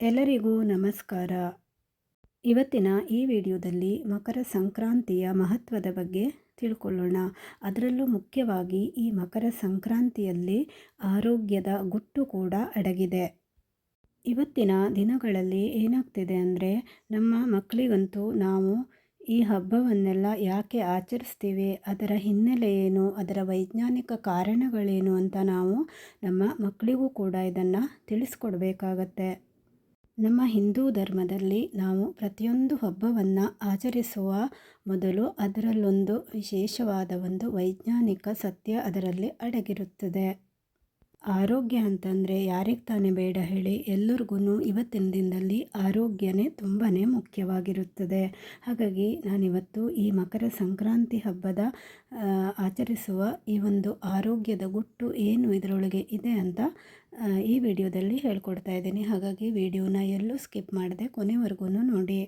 ಎಲ್ಲರಿಗೂ ನಮಸ್ಕಾರ. ಇವತ್ತಿನ ಈ ವಿಡಿಯೋದಲ್ಲಿ ಮಕರ ಸಂಕ್ರಾಂತಿಯ ಮಹತ್ವದ ಬಗ್ಗೆ ತಿಳ್ಕೊಳ್ಳೋಣ. ಅದರಲ್ಲೂ ಮುಖ್ಯವಾಗಿ ಈ ಮಕರ ಸಂಕ್ರಾಂತಿಯಲ್ಲಿ ಆರೋಗ್ಯದ ಗುಟ್ಟು ಕೂಡ ಅಡಗಿದೆ. ಇವತ್ತಿನ ದಿನಗಳಲ್ಲಿ ಏನಾಗ್ತಿದೆ ಅಂದರೆ, ನಮ್ಮ ಮಕ್ಕಳಿಗಂತೂ ನಾವು ಈ ಹಬ್ಬವನ್ನೆಲ್ಲ ಯಾಕೆ ಆಚರಿಸ್ತೀವಿ, ಅದರ ಹಿನ್ನೆಲೆ ಏನು, ಅದರ ವೈಜ್ಞಾನಿಕ ಕಾರಣಗಳೇನು ಅಂತ ನಾವು ನಮ್ಮ ಮಕ್ಕಳಿಗೂ ಕೂಡ ಇದನ್ನು ತಿಳಿಸ್ಕೊಡ್ಬೇಕಾಗತ್ತೆ. ನಮ್ಮ ಹಿಂದೂ ಧರ್ಮದಲ್ಲಿ ನಾವು ಪ್ರತಿಯೊಂದು ಹಬ್ಬವನ್ನು ಆಚರಿಸುವ ಮೊದಲು ಅದರಲ್ಲೊಂದು ವಿಶೇಷವಾದ ಒಂದು ವೈಜ್ಞಾನಿಕ ಸತ್ಯ ಅದರಲ್ಲಿ ಅಡಗಿರುತ್ತದೆ. ಆರೋಗ್ಯ ಅಂತಂದರೆ ಯಾರಿಗೆ ತಾನೇ ಬೇಡ ಹೇಳಿ ಎಲ್ಲರಿಗೂ ಇವತ್ತಿನ ದಿನದಲ್ಲಿ ಆರೋಗ್ಯನೇ ತುಂಬಾ ಮುಖ್ಯವಾಗಿರುತ್ತದೆ. ಹಾಗಾಗಿ ನಾನಿವತ್ತು ಈ ಮಕರ ಸಂಕ್ರಾಂತಿ ಹಬ್ಬದ ಆಚರಿಸುವ ಈ ಒಂದು ಆರೋಗ್ಯದ ಗುಟ್ಟು ಏನು ಇದರೊಳಗೆ ಇದೆ ಅಂತ ಈ ವಿಡಿಯೋದಲ್ಲಿ ಹೇಳ್ಕೊಡ್ತಾ ಇದ್ದೀನಿ. ಹಾಗಾಗಿ ವಿಡಿಯೋನ ಎಲ್ಲೂ ಸ್ಕಿಪ್ ಮಾಡದೆ ಕೊನೆವರೆಗೂ ನೋಡಿ.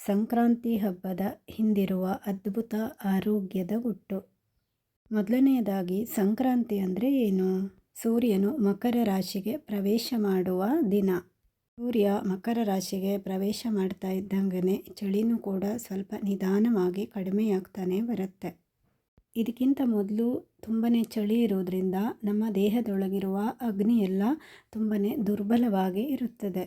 ಸಂಕ್ರಾಂತಿ ಹಬ್ಬದ ಹಿಂದಿರುವ ಅದ್ಭುತ ಆರೋಗ್ಯದ ಗುಟ್ಟು. ಮೊದಲನೆಯದಾಗಿ ಸಂಕ್ರಾಂತಿ ಅಂದರೆ ಏನು? ಸೂರ್ಯನು ಮಕರ ರಾಶಿಗೆ ಪ್ರವೇಶ ಮಾಡುವ ದಿನ. ಸೂರ್ಯ ಮಕರ ರಾಶಿಗೆ ಪ್ರವೇಶ ಮಾಡ್ತಾ ಇದ್ದಂಗೆ ಚಳಿನೂ ಕೂಡ ಸ್ವಲ್ಪ ನಿಧಾನವಾಗಿ ಕಡಿಮೆಯಾಗ್ತಾನೆ ಬರುತ್ತೆ. ಇದಕ್ಕಿಂತ ಮೊದಲು ತುಂಬಾ ಚಳಿ ಇರೋದ್ರಿಂದ ನಮ್ಮ ದೇಹದೊಳಗಿರುವ ಅಗ್ನಿ ಎಲ್ಲ ತುಂಬಾ ದುರ್ಬಲವಾಗಿ ಇರುತ್ತದೆ.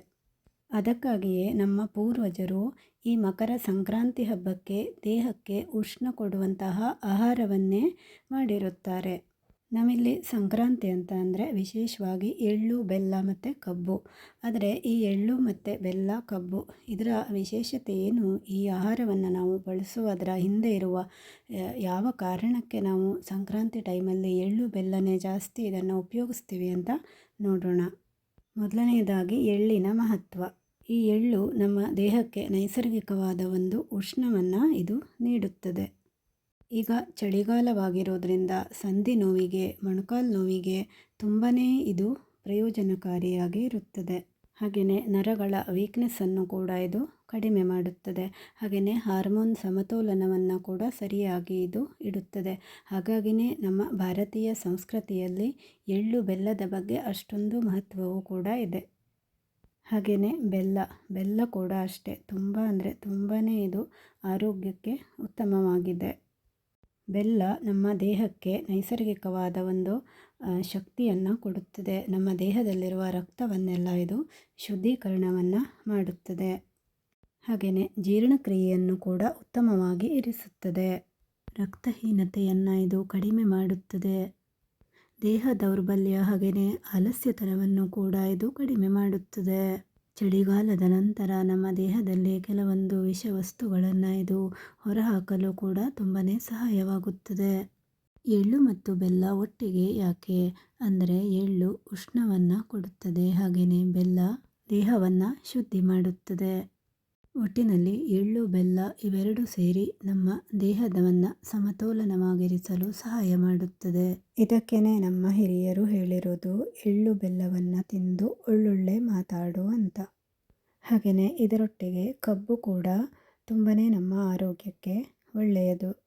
ಅದಕ್ಕಾಗಿಯೇ ನಮ್ಮ ಪೂರ್ವಜರು ಈ ಮಕರ ಸಂಕ್ರಾಂತಿ ಹಬ್ಬಕ್ಕೆ ದೇಹಕ್ಕೆ ಉಷ್ಣ ಕೊಡುವಂತಹ ಆಹಾರವನ್ನೇ ಮಾಡಿರುತ್ತಾರೆ. ನಮ್ಮಲ್ಲಿ ಸಂಕ್ರಾಂತಿ ಅಂತ ಅಂದರೆ ವಿಶೇಷವಾಗಿ ಎಳ್ಳು, ಬೆಲ್ಲ ಮತ್ತು ಕಬ್ಬು. ಆದರೆ ಈ ಎಳ್ಳು ಮತ್ತು ಬೆಲ್ಲ, ಕಬ್ಬು ಇದರ ವಿಶೇಷತೆ ಏನು? ಈ ಆಹಾರವನ್ನು ನಾವು ಬಳಸುವುದರ ಹಿಂದೆ ಇರುವ ಯಾವ ಕಾರಣಕ್ಕೆ ನಾವು ಸಂಕ್ರಾಂತಿ ಟೈಮಲ್ಲಿ ಎಳ್ಳು, ಬೆಲ್ಲನೇ ಜಾಸ್ತಿ ಇದನ್ನು ಉಪಯೋಗಿಸ್ತೀವಿ ಅಂತ ನೋಡೋಣ. ಮೊದಲನೆಯದಾಗಿ ಎಳ್ಳಿನ ಮಹತ್ವ. ಈ ಎಳ್ಳು ನಮ್ಮ ದೇಹಕ್ಕೆ ನೈಸರ್ಗಿಕವಾದ ಒಂದು ಉಷ್ಣವನ್ನು ಇದು ನೀಡುತ್ತದೆ. ಈಗ ಚಳಿಗಾಲವಾಗಿರೋದ್ರಿಂದ ಸಂಧಿ ನೋವಿಗೆ, ಮೊಣಕಾಲು ನೋವಿಗೆ ತುಂಬಾ ಇದು ಪ್ರಯೋಜನಕಾರಿಯಾಗಿ ಇರುತ್ತದೆ. ಹಾಗೆಯೇ ನರಗಳ ವೀಕ್ನೆಸ್ಸನ್ನು ಕೂಡ ಇದು ಕಡಿಮೆ ಮಾಡುತ್ತದೆ. ಹಾಗೆಯೇ ಹಾರ್ಮೋನ್ ಸಮತೋಲನವನ್ನು ಕೂಡ ಸರಿಯಾಗಿ ಇದು ಇಡುತ್ತದೆ. ಹಾಗಾಗಿಯೇ ನಮ್ಮ ಭಾರತೀಯ ಸಂಸ್ಕೃತಿಯಲ್ಲಿ ಎಳ್ಳು ಬೆಲ್ಲದ ಬಗ್ಗೆ ಅಷ್ಟೊಂದು ಮಹತ್ವವೂ ಕೂಡ ಇದೆ. ಹಾಗೆಯೇ ಬೆಲ್ಲ ಬೆಲ್ಲ ಕೂಡ ಅಷ್ಟೇ. ತುಂಬ ಅಂದರೆ ತುಂಬಾ ಇದು ಆರೋಗ್ಯಕ್ಕೆ ಉತ್ತಮವಾಗಿದೆ. ಬೆಲ್ಲ ನಮ್ಮ ದೇಹಕ್ಕೆ ನೈಸರ್ಗಿಕವಾದ ಒಂದು ಶಕ್ತಿಯನ್ನು ಕೊಡುತ್ತದೆ. ನಮ್ಮ ದೇಹದಲ್ಲಿರುವ ರಕ್ತವನ್ನೆಲ್ಲ ಇದು ಶುದ್ಧೀಕರಣವನ್ನು ಮಾಡುತ್ತದೆ. ಹಾಗೆಯೇ ಜೀರ್ಣಕ್ರಿಯೆಯನ್ನು ಕೂಡ ಉತ್ತಮವಾಗಿ ಇರಿಸುತ್ತದೆ. ರಕ್ತಹೀನತೆಯನ್ನು ಇದು ಕಡಿಮೆ ಮಾಡುತ್ತದೆ. ದೇಹ ದೌರ್ಬಲ್ಯ ಹಾಗೆಯೇ ಆಲಸ್ಯತನವನ್ನು ಕೂಡ ಇದು ಕಡಿಮೆ ಮಾಡುತ್ತದೆ. ಚಳಿಗಾಲದ ನಂತರ ನಮ್ಮ ದೇಹದಲ್ಲಿ ಕೆಲವೊಂದು ವಿಷವಸ್ತುಗಳನ್ನು ಇದು ಹೊರಹಾಕಲು ಕೂಡ ತುಂಬಾ ಸಹಾಯವಾಗುತ್ತದೆ. ಎಳ್ಳು ಮತ್ತು ಬೆಲ್ಲ ಒಟ್ಟಿಗೆ ಯಾಕೆ? ಅಂದರೆ ಎಳ್ಳು ಉಷ್ಣವನ್ನು ಕೊಡುತ್ತದೆ ಹಾಗೆಯೇ ಬೆಲ್ಲ ದೇಹವನ್ನು ಶುದ್ಧಿ ಮಾಡುತ್ತದೆ. ಒಟ್ಟಿನಲ್ಲಿ ಎಳ್ಳು, ಬೆಲ್ಲ ಇವೆರಡು ಸೇರಿ ನಮ್ಮ ದೇಹದವನ್ನು ಸಮತೋಲನವಾಗಿರಿಸಲು ಸಹಾಯ ಮಾಡುತ್ತದೆ. ಇದಕ್ಕೇನೆ ನಮ್ಮ ಹಿರಿಯರು ಹೇಳಿರೋದು, ಎಳ್ಳು, ಬೆಲ್ಲವನ್ನು ತಿಂದು ಒಳ್ಳೊಳ್ಳೆ ಮಾತಾಡು ಅಂತ. ಹಾಗೆಯೇ ಇದರೊಟ್ಟಿಗೆ ಕಬ್ಬು ಕೂಡ ತುಂಬನೇ ನಮ್ಮ ಆರೋಗ್ಯಕ್ಕೆ ಒಳ್ಳೆಯದು.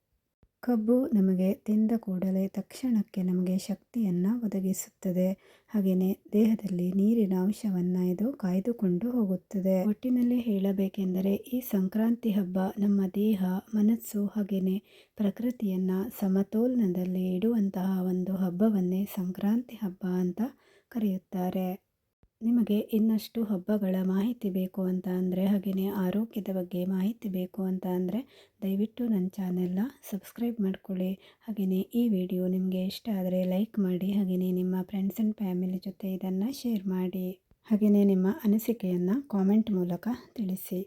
ಕಬ್ಬು ನಮಗೆ ತಿಂದ ಕೂಡಲೇ ತಕ್ಷಣಕ್ಕೆ ನಮಗೆ ಶಕ್ತಿಯನ್ನು ಒದಗಿಸುತ್ತದೆ. ಹಾಗೆಯೇ ದೇಹದಲ್ಲಿ ನೀರಿನ ಅಂಶವನ್ನು ಇದು ಕಾಯ್ದುಕೊಂಡು ಹೋಗುತ್ತದೆ. ಒಟ್ಟಿನಲ್ಲಿ ಹೇಳಬೇಕೆಂದರೆ ಈ ಸಂಕ್ರಾಂತಿ ಹಬ್ಬ ನಮ್ಮ ದೇಹ, ಮನಸ್ಸು ಹಾಗೆಯೇ ಪ್ರಕೃತಿಯನ್ನು ಸಮತೋಲನದಲ್ಲಿ ಇಡುವಂತಹ ಒಂದು ಹಬ್ಬವನ್ನೇ ಸಂಕ್ರಾಂತಿ ಹಬ್ಬ ಅಂತ ಕರೆಯುತ್ತಾರೆ. ನಿಮಗೆ ಇನ್ನಷ್ಟು ಹಬ್ಬಗಳ ಮಾಹಿತಿ ಬೇಕು ಅಂತ ಅಂದರೆ ಹಾಗೆಯೇ ಆರೋಗ್ಯದ ಬಗ್ಗೆ ಮಾಹಿತಿ ಬೇಕು ಅಂತ ಅಂದರೆ ದಯವಿಟ್ಟು ನನ್ನ ಚಾನೆಲ್ನ ಸಬ್ಸ್ಕ್ರೈಬ್ ಮಾಡಿಕೊಳ್ಳಿ. ಹಾಗೆಯೇ ಈ ವಿಡಿಯೋ ನಿಮಗೆ ಇಷ್ಟ ಆದರೆ ಲೈಕ್ ಮಾಡಿ ಹಾಗೆಯೇ ನಿಮ್ಮ ಫ್ರೆಂಡ್ಸ್ ಆ್ಯಂಡ್ ಫ್ಯಾಮಿಲಿ ಜೊತೆ ಇದನ್ನು ಶೇರ್ ಮಾಡಿ ಹಾಗೆಯೇ ನಿಮ್ಮ ಅನಿಸಿಕೆಯನ್ನು ಕಾಮೆಂಟ್ ಮೂಲಕ ತಿಳಿಸಿ.